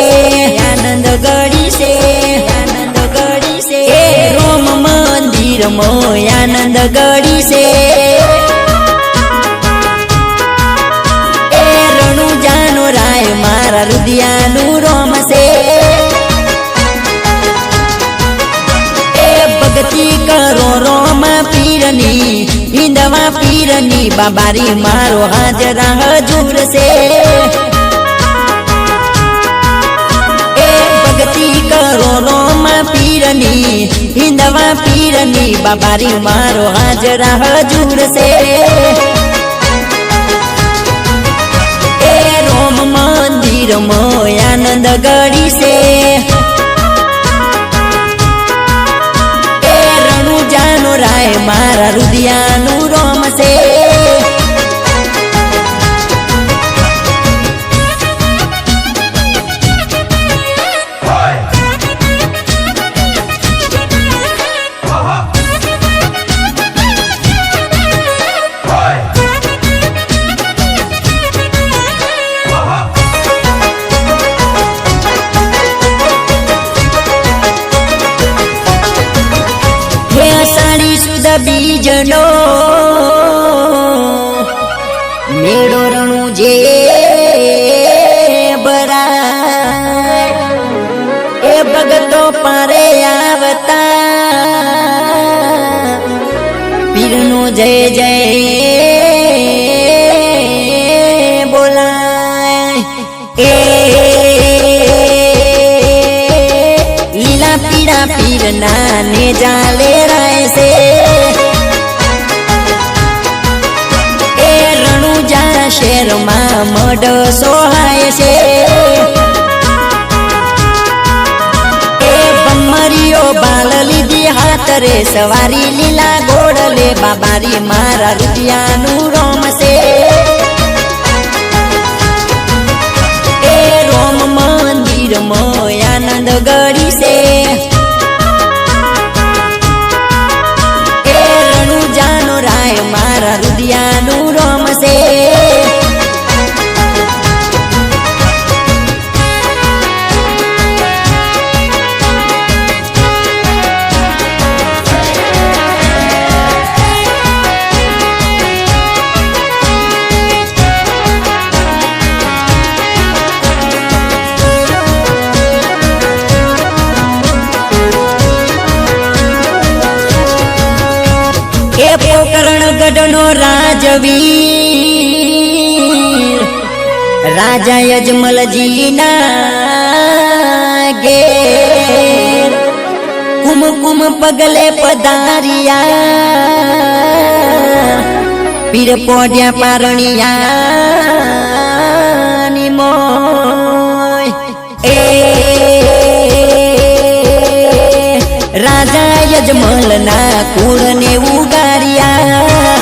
છે આનંદ ગળી છે આનંદ ગળી છે રોમ મંદિર મો આનંદ ગળી છે રાય મારા રુદિયાનું રોમ છે. એ ભક્તિ કરો રોમ પીરની ઈંદવા પીરની, બાબારી મારો હાજરા હજુર છે. પીરની હિંદવા પીરની બાબારી મારો હાજરા હજુર છે. એ રોમ મંદિર આનંદ ગડી છે. બીજનો મેળો રણું જે બરાય એ ભગતો પારે આવતા. પીરનો જય જય બોલાય. એ લીલા પીળા પીરના ને જાલે રાય છે રણુજા શહેરમાં મઢ સોહાય છે. એ બમરીઓ બાલ લીધી હાથ રે સવારી લીલા ગોળલે બાબારી મારા રૂપિયાનું રોમ છે. એ પોકરણ ગઢનો રાજવીર. રાજા યજમલજીના ઘેર. કુમકુમ પગલે પધારિયા. પીર પોઢ્યા પારણિયા મોય. એ રાજા યજમલના કુળને ઉગાર્યા.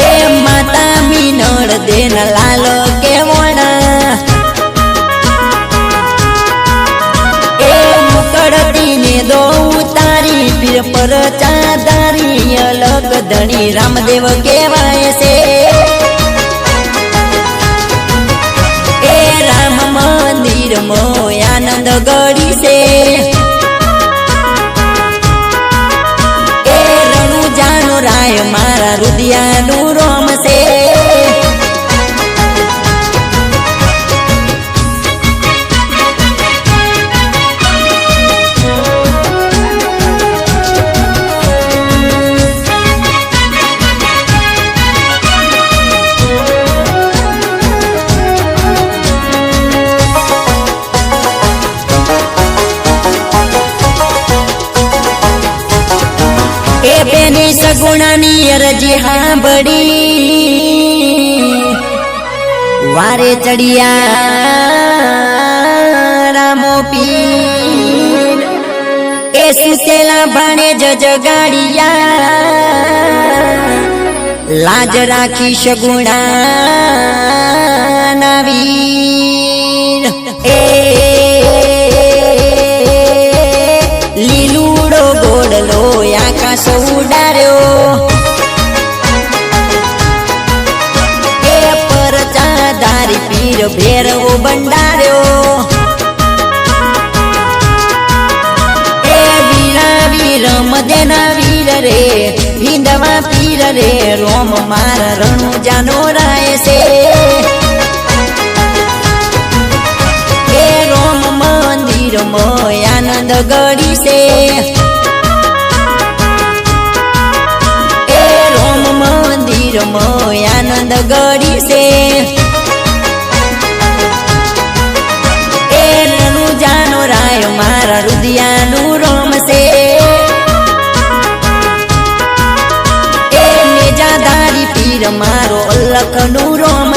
એ માતા મીનળ દેન લાલ કેવડા એ મુકડતીને દો ઉતારી, પીર પર ચાદારી, અલગ ધણી રામદેવ કહેવાય છે. એ બેની સગુણાની અરજી સાંભળી. વારે ચડિયા રામો પીર. એ સુતેલા ભાણે જગાડિયા. લાજ રાખી સગુણા નવીર એ ભેરવો બંડાર્યો એ વીર મદેના વીર રે ભીંડવા પીર રે, રોમ માર રણુ જાનો રાય છે. એ રોમ મંદિર આનંદ ગળી છે. એ રોમ મંદિર આનંદ ગળી છે. રોમ